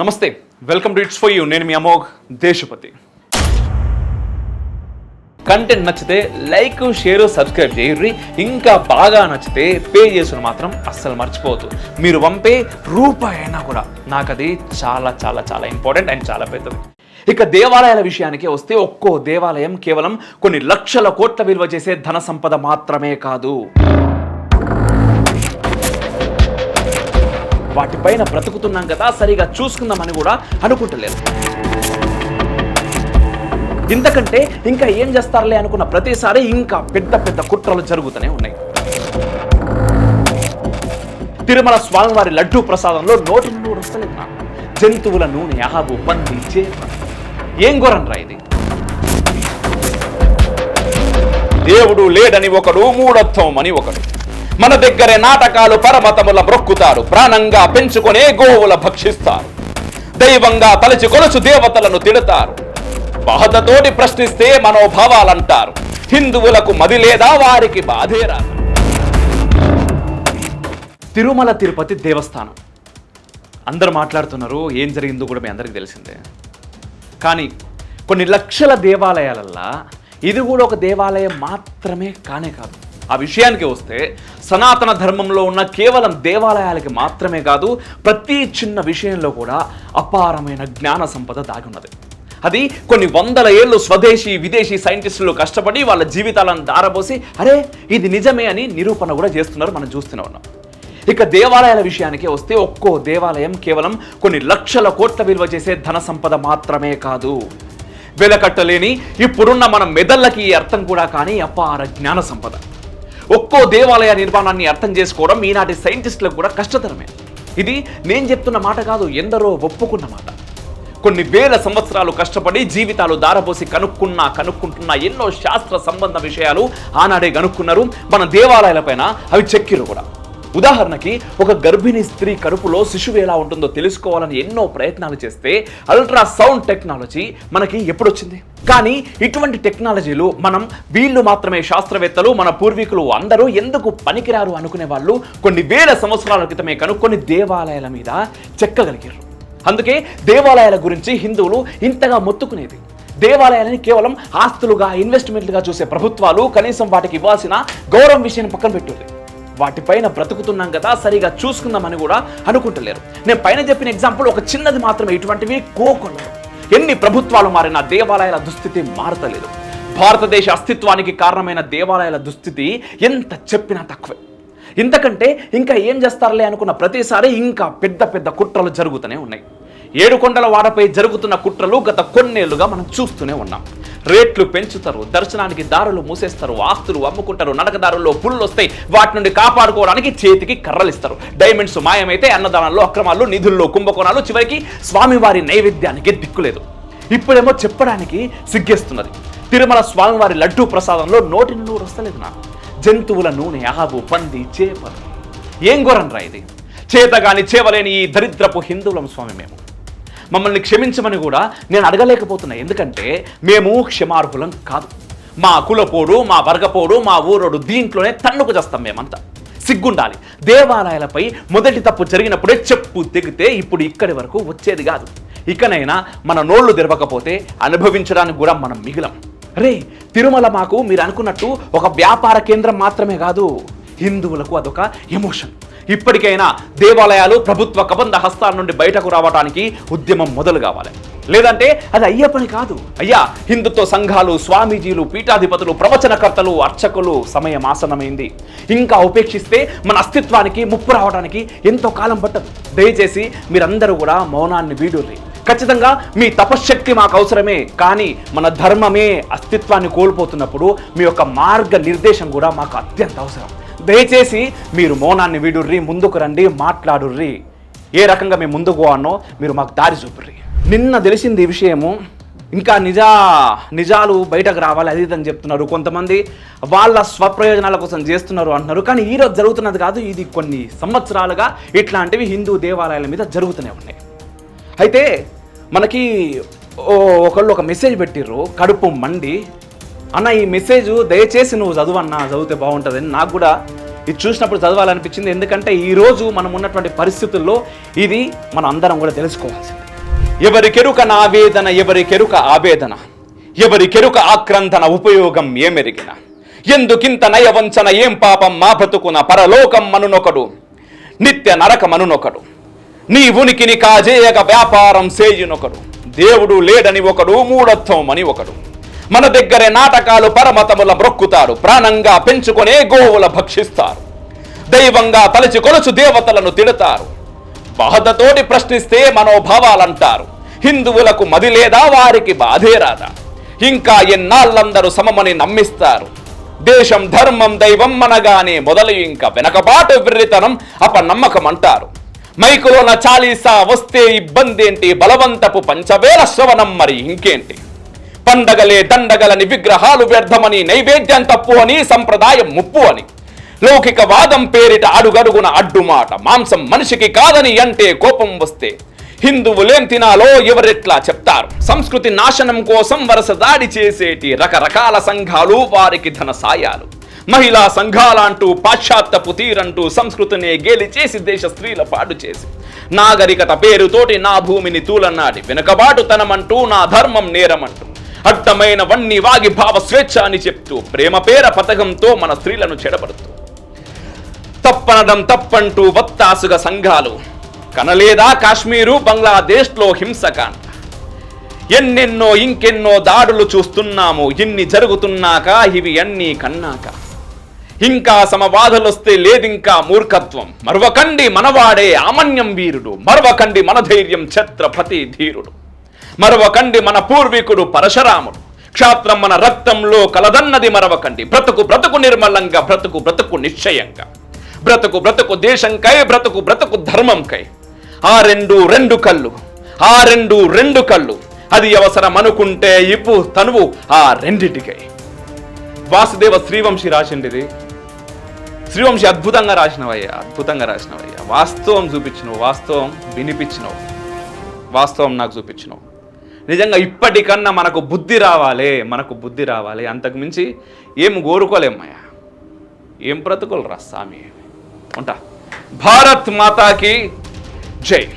నమస్తే welcome to it's for you నేను మీ అమోఘ్ దేశపతి. కంటెంట్ నచ్చితే లైక్ షేర్ సబ్స్క్రైబ్ చేయర్రి. ఇంకా బాగా నచ్చితే పే చేసుకుని మాత్రం అస్సలు మర్చిపోవద్దు. మీరు పంపే రూపాయి అయినా కూడా నాకు అది చాలా చాలా చాలా ఇంపార్టెంట్ అండ్ చాలా పెద్దది. ఇక దేవాలయాల విషయానికి వస్తే ఒక్కో దేవాలయం కేవలం కొన్ని లక్షల కోట్ల విలువ చేసే ధన సంపద మాత్రమే కాదు. వాటిపైన బ్రతుకుతున్నాం కదా సరిగా చూసుకుందామని కూడా అనుకుంటలేదు. ఇంతకంటే ఇంకా ఏం చేస్తారులే అనుకున్న ప్రతిసారి ఇంకా పెద్ద పెద్ద కుట్రలు జరుగుతూనే ఉన్నాయి. తిరుమల స్వామివారి లడ్డూ ప్రసాదంలో నోటి నూరు వస్తలేదు నాకు జంతువుల నూనె ఆవు పంది చేప. ఏం ఘోరంరా ఇది? దేవుడు లేడని ఒకడు మూఢత్వం అని ఒకడు. మన దగ్గరే నాటకాలు పరమతముల బ్రొక్కుతారు. ప్రాణంగా పెంచుకొనే గోవుల భక్షిస్తారు. దైవంగా తలచి కొలుసు దేవతలను తిడతారు. బాధతోటి ప్రశ్నిస్తే మనోభావాలంటారు. హిందువులకు మది లేదా వారికి బాధేరా తిరుమల తిరుపతి దేవస్థానం. అందరూ మాట్లాడుతున్నారు ఏం జరిగిందో కూడా మీ అందరికీ తెలిసిందే. కానీ కొన్ని లక్షల దేవాలయాలల్లా ఇది కూడా ఒక దేవాలయం మాత్రమే కానే కాదు. ఆ విషయానికి వస్తే సనాతన ధర్మంలో ఉన్న కేవలం దేవాలయాలకి మాత్రమే కాదు ప్రతి చిన్న విషయంలో కూడా అపారమైన జ్ఞాన సంపద దాగి ఉన్నది. అది కొన్ని వందల ఏళ్ళు స్వదేశీ విదేశీ సైంటిస్టులు కష్టపడి వాళ్ళ జీవితాలను దారబోసి అరే ఇది నిజమే అని నిరూపణ కూడా చేస్తున్నారు మనం చూస్తూనే ఉన్నాం. ఇక దేవాలయాల విషయానికి వస్తే ఒక్కో దేవాలయం కేవలం కొన్ని లక్షల కోట్ల విలువ చేసే ధన సంపద మాత్రమే కాదు. వెలకట్టలేని ఇప్పుడున్న మన మెదళ్ళకి ఈ అర్థం కూడా కానీ అపార జ్ఞాన సంపద. ఒక్కో దేవాలయ నిర్మాణాన్ని అర్థం చేసుకోవడం ఈనాటి సైంటిస్టులకు కూడా కష్టతరమే. ఇది నేను చెప్తున్న మాట కాదు ఎందరో ఒప్పుకున్న మాట. కొన్ని వేల సంవత్సరాలు కష్టపడి జీవితాలు దారపోసి కనుక్కున్న కనుక్కుంటున్న ఎన్నో శాస్త్ర సంబంధ విషయాలు ఆనాడే కనుక్కున్నారు మన దేవాలయాలపైన అవి చెక్కిరు కూడా. ఉదాహరణకి ఒక గర్భిణీ స్త్రీ కడుపులో శిశువు ఎలా ఉంటుందో తెలుసుకోవాలని ఎన్నో ప్రయత్నాలు చేస్తే అల్ట్రా సౌండ్ టెక్నాలజీ మనకి ఎప్పుడొచ్చింది? కానీ ఇటువంటి టెక్నాలజీలు మనం వీళ్ళు మాత్రమే శాస్త్రవేత్తలు మన పూర్వీకులు అందరూ ఎందుకు పనికిరారు అనుకునే వాళ్ళు కొన్ని వేల సంవత్సరాల క్రితమే కనుక్కొని దేవాలయాల మీద చెక్కగలిగారు. అందుకే దేవాలయాల గురించి హిందువులు ఇంతగా మొత్తుకునేది దేవాలయాలని కేవలం ఆస్తులుగా ఇన్వెస్ట్మెంట్లుగా చూసే ప్రభుత్వాలు కనీసం వాటికి ఇవ్వాల్సిన గౌరవం విషయాన్ని పక్కన పెట్టుర్రి వాటిపైన బ్రతుకుతున్నాం కదా సరిగా చూసుకుందామని కూడా అనుకుంటలేరు. నేను పైన చెప్పిన ఎగ్జాంపుల్ ఒక చిన్నది మాత్రమే ఇటువంటివి కోకొల్లలు ఎన్ని ప్రభుత్వాలు మారినా దేవాలయాల దుస్థితి మారతలేదు. భారతదేశ అస్తిత్వానికి కారణమైన దేవాలయాల దుస్థితి ఎంత చెప్పినా తక్కువే. ఇంతకంటే ఇంకా ఏం చేస్తారులే అనుకున్న ప్రతిసారి ఇంకా పెద్ద పెద్ద కుట్రలు జరుగుతూనే ఉన్నాయి. ఏడుకొండల వాడపై జరుగుతున్న కుట్రలు గత కొన్నేళ్ళుగా మనం చూస్తూనే ఉన్నాం. రేట్లు పెంచుతారు దర్శనానికి దారులు మూసేస్తారు ఆస్తులు అమ్ముకుంటారు నడకదారుల్లో పుల్లు వస్తాయి వాటి నుండి కాపాడుకోవడానికి చేతికి కర్రలు ఇస్తారు డైమండ్స్ మాయమైతే అన్నదానాల్లో అక్రమాలు నిధుల్లో కుంభకోణాలు చివరికి స్వామివారి నైవేద్యానికి దిక్కులేదు. ఇప్పుడేమో చెప్పడానికి సిగ్గేస్తున్నది. తిరుమల స్వామివారి లడ్డూ ప్రసాదంలో నోటి నూరు వస్తలేదు నాకు జంతువుల నూనె ఆవు పంది చేపలు. ఏం ఘోరంరా ఇది? చేతగాని చేవలేని ఈ దరిద్రపు హిందువులం స్వామి మేము. మమ్మల్ని క్షమించమని కూడా నేను అడగలేకపోతున్నా. ఎందుకంటే మేము క్షమార్హులం కాదు. మా కులపోడు మా వర్గపోడు మా ఊరోడు దీంట్లోనే తన్నుకు చేస్తాం మేమంతా. సిగ్గుండాలి. దేవాలయాలపై మొదటి తప్పు జరిగినప్పుడే చెప్పు తెగితే ఇప్పుడు ఇక్కడి వరకు వచ్చేది కాదు. ఇకనైనా మన నోళ్ళు తెరవకపోతే అనుభవించడానికి కూడా మనం మిగిలం. రే తిరుమల మాకు మీరు అనుకున్నట్టు ఒక వ్యాపార కేంద్రం మాత్రమే కాదు. హిందువులకు అదొక ఎమోషన్. ఇప్పటికైనా దేవాలయాలు ప్రభుత్వ కబంధ హస్తాల నుండి బయటకు రావడానికి ఉద్యమం మొదలు కావాలి. లేదంటే అది అయ్యే పని కాదు. అయ్యా హిందుత్వ సంఘాలు స్వామీజీలు పీఠాధిపతులు ప్రవచనకర్తలు అర్చకులు సమయం ఆసనమైంది ఇంకా ఉపేక్షిస్తే మన అస్తిత్వానికి ముప్పు రావడానికి ఎంతో కాలం పట్టదు. దయచేసి మీరందరూ కూడా మౌనాన్ని వీడుర్రి. ఖచ్చితంగా మీ తపశ్శక్తి మాకు అవసరమే కానీ మన ధర్మమే అస్తిత్వాన్ని కోల్పోతున్నప్పుడు మీ యొక్క మార్గ నిర్దేశం కూడా మాకు అత్యంత అవసరం. దయచేసి మీరు మౌనాన్ని వీడుర్రి ముందుకు రండి మాట్లాడుర్రి. ఏ రకంగా మేము ముందుకు పోవానో మీరు మాకు దారి చూపుర్రి. నిన్న తెలిసింది ఈ విషయము. ఇంకా నిజా నిజాలు బయటకు రావాలి అది ఇది అని చెప్తున్నారు కొంతమంది. వాళ్ళ స్వప్రయోజనాల కోసం చేస్తున్నారు అంటున్నారు. కానీ ఈరోజు జరుగుతున్నది కాదు ఇది కొన్ని సంవత్సరాలుగా ఇట్లాంటివి హిందూ దేవాలయాల మీద జరుగుతూనే ఉన్నాయి. అయితే మనకి ఓ ఒకళ్ళు ఒక మెసేజ్ పెట్టిర్రు కడుపు మండి అన్న ఈ మెసేజ్ దయచేసి నువ్వు చదువన్నా చదివితే బాగుంటుందని నాకు కూడా ఇది చూసినప్పుడు చదవాలనిపించింది. ఎందుకంటే ఈరోజు మనం ఉన్నటువంటి పరిస్థితుల్లో ఇది మనం అందరం కూడా తెలుసుకోవాల్సింది. ఎవరి కెరుక ఎవరికెరుక ఎవరి కెరుక ఆవేదన ఎవరి కెరుక ఆక్రందన ఉపయోగం ఏమెరిగిన? ఎందుకింత నయవంచన ఏం పాపం మా బ్రతుకున పరలోకం మనునొకడు నిత్య నరకమనునొకడు నీ ఉనికిని కాజేయక వ్యాపారం సేయునొకడు దేవుడు లేడని ఒకడు మూఢత్వం అని ఒకడు. మన దగ్గరే నాటకాలు పరమతముల బ్రొక్కుతారు. ప్రాణంగా పెంచుకొనే గోవుల భక్షిస్తారు. దైవంగా తలచి కొలుచు దేవతలను తిడతారు. బాధతోటి ప్రశ్నిస్తే మనోభావాలంటారు. హిందువులకు మది లేదా వారికి బాధే రాదా? ఇంకా ఎన్నాళ్ళందరూ సమమని నమ్మిస్తారు. దేశం ధర్మం దైవం మనగానే మొదలు ఇంకా వెనకబాటు విర్రితనం అపనమ్మకం అంటారు మైకులోన చాలీసా వస్తే ఇబ్బంది ఏంటి బలవంతపు పంచవేల శ్రవణం మరి ఇంకేంటి? పండగలే దండగలని విగ్రహాలు వ్యర్థమని నైవేద్యం తప్పు అని సంప్రదాయం ముప్పు అని. లౌకిక వాదం పేరిట అడుగడుగున అడ్డుమాట మాంసం మనిషికి కాదని అంటే కోపం వస్తే. హిందువులేం తినాలో ఎవరెట్లా చెప్తారు? సంస్కృతి నాశనం కోసం వరుస దాడి చేసేటి రకరకాల సంఘాలు వారికి ధన సాయాలు. మహిళా సంఘాలంటూ పాశ్చాత్యపు తీరంటూ సంస్కృతిని గేలి చేసి దేశ స్త్రీల పాడు చేసి. నాగరికత పేరుతోటి నా భూమిని తూలనాడి వెనుకబాటుతనమంటూ నా ధర్మం నేరమంటూ అడ్డమైన వన్ని వాగి భావ స్వేచ్ఛ అని చెప్తూ ప్రేమ పేర పథకంతో మన స్త్రీలను చెడబడుతూ తప్పనడం తప్పంటూ వత్తాసుగ సంఘాలు కనలేదా కాశ్మీరు బంగ్లాదేశ్లో హింసకాండ. ఎన్నెన్నో ఇంకెన్నో దాడులు చూస్తున్నాము ఇన్ని జరుగుతున్నాక ఇవి అన్నీ కన్నాక. ఇంకా సమబాధలొస్తే లేదింకా మూర్ఖత్వం. మరవకండి మనవాడే ఆమన్యం వీరుడు మరవకండి మన ధైర్యం ఛత్రపతి ధీరుడు మరవకండి మన పూర్వీకుడు పరశురాముడు. క్షాత్రం మన రక్తంలో కలదన్నది మరవకండి. బ్రతుకు బ్రతుకు నిర్మలంగా బ్రతుకు బ్రతుకు నిశ్చయంగా. బ్రతుకు బ్రతుకు దేశంకై బ్రతుకు బ్రతుకు ధర్మంకై. ఆ రెండు రెండు కళ్ళు ఆ రెండు రెండు కళ్ళు అది అవసరం అనుకుంటే ఇప్పు తనువు ఆ రెండిటికై. వాసుదేవ శ్రీవంశి రాసిండిది. శ్రీవంశి అద్భుతంగా రాసినవయ్యా అద్భుతంగా రాసినవయ్యా. వాస్తవం చూపించినవు వాస్తవం వినిపించినవు. వాస్తవం నాకు చూపించినవు. నిజంగా ఇప్పటికన్నా మనకు బుద్ధి రావాలి మనకు బుద్ధి రావాలి. అంతకుమించి ఏం కోరుకోలేమయ్యా ఏం బ్రతుకులు రా స్వామి? ఉంటా. భారత్ మాతాకి జై.